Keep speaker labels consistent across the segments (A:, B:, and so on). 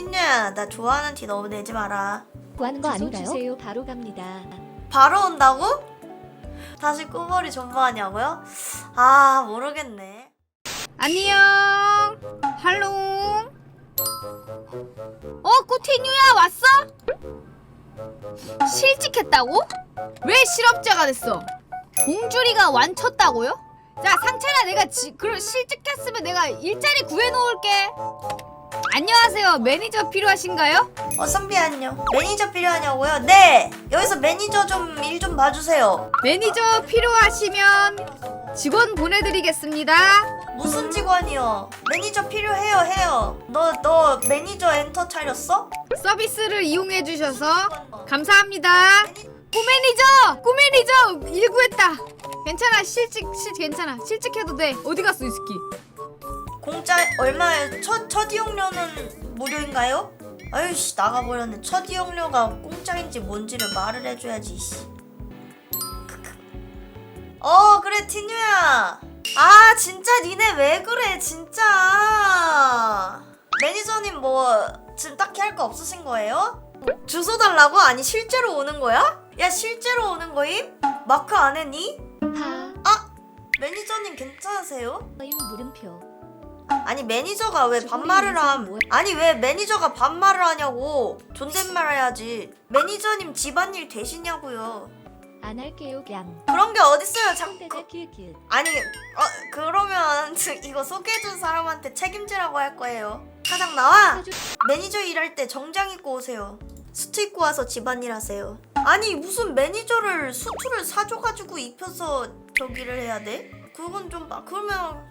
A: 틴녀야 나 좋아하는 티 너무 내지 마라
B: 구하는 거 아닌가요?
C: 주세요. 바로 갑니다.
A: 바로 온다고? 다시 꾸머리 존버하냐고요? 아 모르겠네
D: 안녕. 할로. 어, 꾸티뉴야 왔어? 실직했다고? 왜 실업자가 됐어? 봉주리가 완쳤다고요? 자, 상철아 내가 지, 그럼 실직했으면 내가 일자리 구해 놓을게. 안녕하세요. 매니저 필요하신가요?
A: 어 선비 안녕 매니저 필요하냐고요? 네 여기서 매니저 좀 일 좀 봐주세요
D: 매니저 필요하시면 직원 보내드리겠습니다.
A: 무슨 직원이요? 매니저 필요해요 해요 너 너 매니저 엔터 차렸어?
D: 서비스를 이용해 주셔서 감사합니다. 꾸매니저! 꾸매니저! 일구했다. 괜찮아. 실직 실 괜찮아. 실직해도 돼. 어디 갔어, 이 새끼?
A: 공짜 얼마예요? 첫, 첫 이용료는 무료인가요? 아유씨 나가버렸네 첫 이용료가 공짜인지 뭔지를 말을 해줘야지 씨. 어 그래 티뉴야 아 진짜 니네 왜 그래 진짜 매니저님 뭐 지금 딱히 할 거 없으신 거예요? 주소 달라고? 아니 실제로 오는 거야? 야 실제로 오는 거임? 마크 안 했니?
C: 하.
A: 매니저님 괜찮으세요?
C: 임 물음표.
A: 아니 매니저가 왜 반말을 함? 아니 왜 매니저가 반말을 하냐고? 존댓말 해야지. 매니저님 집안일 되시냐고요?
C: 안 할게요. 뺨.
A: 그런 게 어딨어요? 자,
C: 상대가
A: 그. 아니 어 그러면 이거 소개해준 사람한테 책임지라고 할 거예요. 사장 나와. 매니저 일할 때 정장 입고 오세요. 수트 입고 와서 집안일 하세요. 아니 무슨 매니저를 수트를 사줘가지고 입혀서 저기를 해야 돼? 그건 좀 빡- 그러면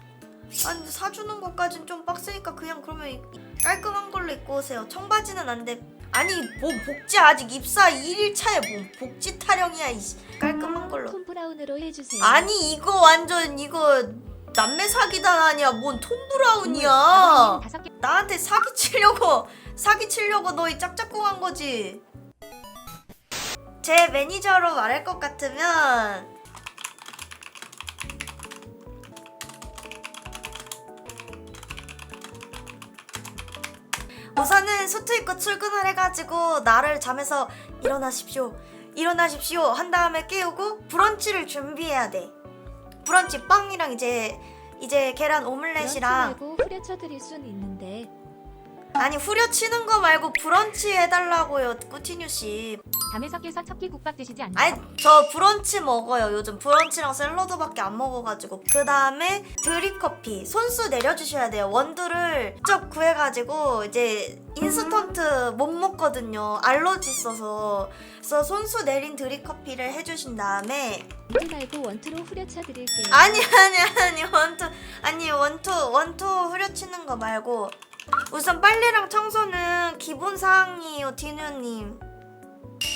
A: 아니 사주는 것까진 좀 빡세니까 그냥 그러면 이- 깔끔한 걸로 입고 오세요. 청바지는 안 돼. 아니 뭐 복지 아직 입사 1일 차에 뭐 복지 타령이야 이 깔끔한 걸로.
C: 톰 브라운으로 해주세요.
A: 아니 이거 완전 이거 남매 사기단 아니야 뭔 톰 브라운이야.
C: 아버님 다섯 개.
A: 나한테 사기 치려고 사기 치려고 너희 짝짝꿍한 거지. 제 매니저로 말할 것 같으면 우선은 수트 입고 출근을 해가지고 나를 잠에서 일어나십시오. 일어나십시오. 한 다음에 깨우고 브런치를 준비해야 돼. 브런치 빵이랑 이제 이제 계란 오믈렛이랑
C: 말고 후려쳐 드릴 순 있는데
A: 아니 후려치는 거 말고 브런치 해달라고요 꾸티뉴 씨.
C: 밤에 섞여서 척기 국밥 드시지 않나요?
A: 아니 저 브런치 먹어요. 요즘 브런치랑 샐러드밖에 안 먹어가지고 그 다음에 드립 커피 손수 내려주셔야 돼요. 원두를 직접 구해가지고 이제 인스턴트 못 먹거든요. 알러지 있어서 그래서 손수 내린 드립 커피를 해주신 다음에
C: 이지 말고 원투로 후려쳐 드릴게요.
A: 아니 아니 아니 원투 아니 원투 원투 후려치는 거 말고 우선 빨래랑 청소는 기본 사항이에요 디누님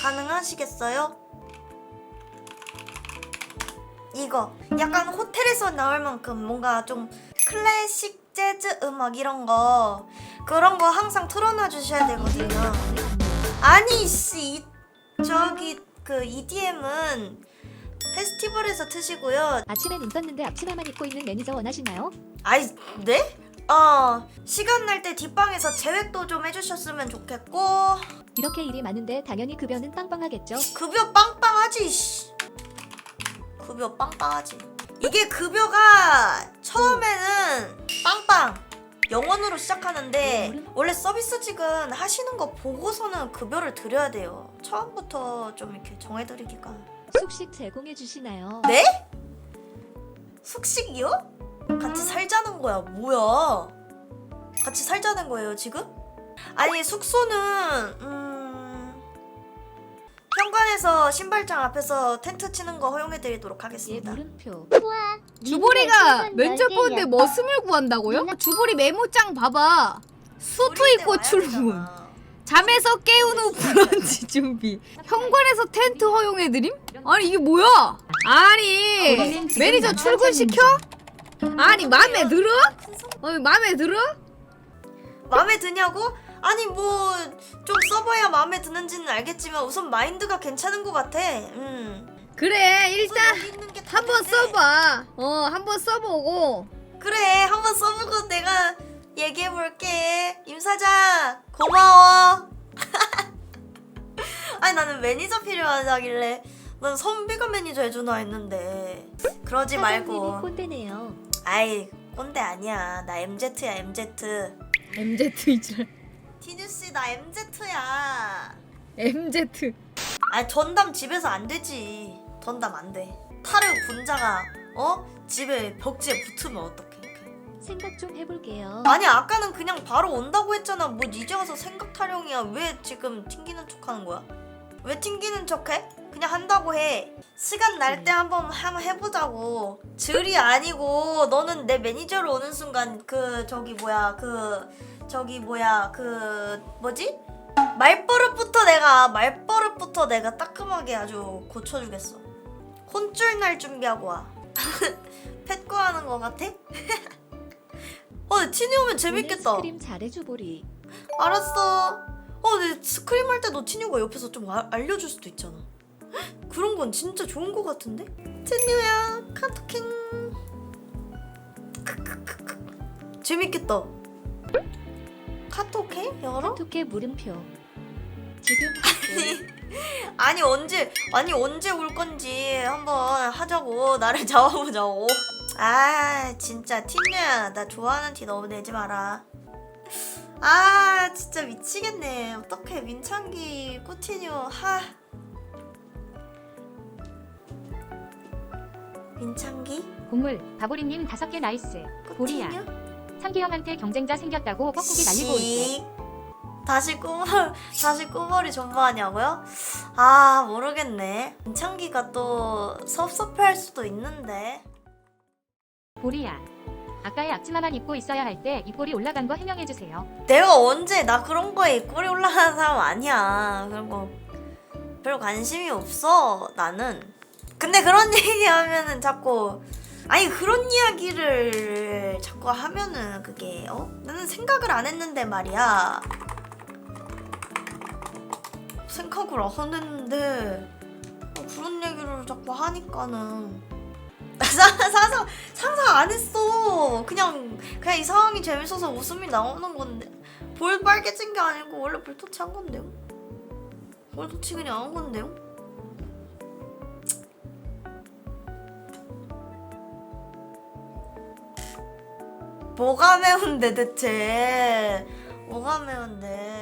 A: 가능하시겠어요? 이거 약간 호텔에서 나올 만큼 뭔가 좀 클래식 재즈 음악 이런 거 그런 거 항상 틀어놔 주셔야 되거든요 아니 씨 이- 저기 그 EDM은 페스티벌에서 트시고요
C: 아침엔 있었는데 앞치마만 입고 있는 매니저 원하시나요?
A: 아이 네? 어 시간 날 때 뒷방에서 재획도 좀 해주셨으면 좋겠고
C: 이렇게 일이 많은데 당연히 급여는 빵빵하겠죠.
A: 급여 빵빵하지 씨. 급여 빵빵하지 이게 급여가 처음에는 빵빵 영원으로 시작하는데 원래 서비스직은 하시는 거 보고서는 급여를 드려야 돼요 처음부터 좀 이렇게 정해드리기가
C: 숙식 제공해 주시나요?
A: 네? 숙식이요? 같이 살자는 거야 뭐야 같이 살자는 거예요 지금? 아니 숙소는 음... 현관에서 신발장 앞에서 텐트 치는 거 허용해드리도록
C: 예
A: 하겠습니다
C: 물음표.
D: 주보리가 면접 보는데 머슴을 구한다고요? 주보리 메모장 봐봐. 수트 입고 출근. 잠에서 깨운 후 브런치 준비. 현관에서 텐트 허용해드림? 아니 이게 뭐야? 아니
C: 지금
D: 매니저
C: 남자
D: 출근 시켜? 아니 마음에 들어? 어 마음에 들어?
A: 마음에 드냐고? 아니 뭐 좀 써봐야 마음에 드는지는 알겠지만 우선 마인드가 괜찮은 것 같아 음.
D: 그래 일단
A: 여기 있는
D: 한번. 써봐. 어 한번 써보고
A: 그래 한번 써보고 내가 얘기해 볼게. 임 사장 고마워. 아니 나는 매니저 필요하다길래 난 선비가 매니저 해주나 했는데 그러지
C: 사장님이
A: 말고.
C: 꼰대네요.
A: 아이 꼰대 아니야. 나 MZ야 MZ.
D: MZ 이지랄.
A: 티뉴 씨 나 MZ야.
D: MZ.
A: 아 전담 집에서 안 되지. 전담 안 돼. 타르 군자가 어 집에 벽지에 붙으면 어떡해?
C: 생각 좀 해볼게요.
A: 아니 아까는 그냥 바로 온다고 했잖아. 뭐 이제 와서 생각 타령이야. 왜 지금 튕기는 척하는 거야? 왜 튕기는 척해? 그냥 한다고 해. 시간 날 때 한번 한번 해보자고. 질이 아니고 너는 내 매니저로 오는 순간 그 저기 뭐야 그 저기 뭐야 그 뭐지? 말버릇부터 내가 말버릇부터 내가 따끔하게 아주 고쳐주겠어. 혼쭐 날 준비하고 와. 펫고 하는 거 같아? 어, 티니 오면 재밌겠다.
C: 스크림 잘해줘 보리.
A: 알았어. 어, 근데 스크림 할 때 너 티뉴가 옆에서 좀 아- 알려줄 수도 있잖아. 헉, 그런 건 진짜 좋은 거 같은데? 카톡행. 크크크크. 재밌겠다. 카톡해? 열어?
C: 투케 물음표. 지금 할게.
A: 아니 언제 아니 언제 올 건지 한번 하자고 나를 잡아보자고. 아 진짜 티뉴야 나 좋아하는 티 너무 내지 마라. 아 진짜 미치겠네. 어떡해 민창기 꾸티뉴 하. 민창기
B: 곡물 바보리님 다섯 개 나이스 보리야 상기형한테 경쟁자 생겼다고 뻐꾸기 날리고
A: 씩. 다시 꾸물 다시 꾸물이 존버하냐고요? 아 모르겠네. 민창기가 또 섭섭해할 수도 있는데.
B: 보리야 아까의 앞치마만 입고 있어야 할 때 입꼬리 올라간 거 해명해주세요
A: 내가 언제 나 그런 거에 꼬리 올라가는 사람 아니야. 그리고 별 관심이 없어 나는. 근데 그런 얘기 하면은 자꾸 아니 그런 이야기를 자꾸 하면은 그게 어? 나는 생각을 안 했는데 말이야. 생각을 안 했는데 어, 그런 얘기를 자꾸 하니까는 사- 상상 상상 안 했어. 그냥 그냥 이 상황이 재밌어서 웃음이 나오는 건데 볼 빨개진 게 아니고 원래 볼터치 한 건데요. 볼터치 그냥 한 건데요. 뭐가 매운데 대체? 뭐가 매운데?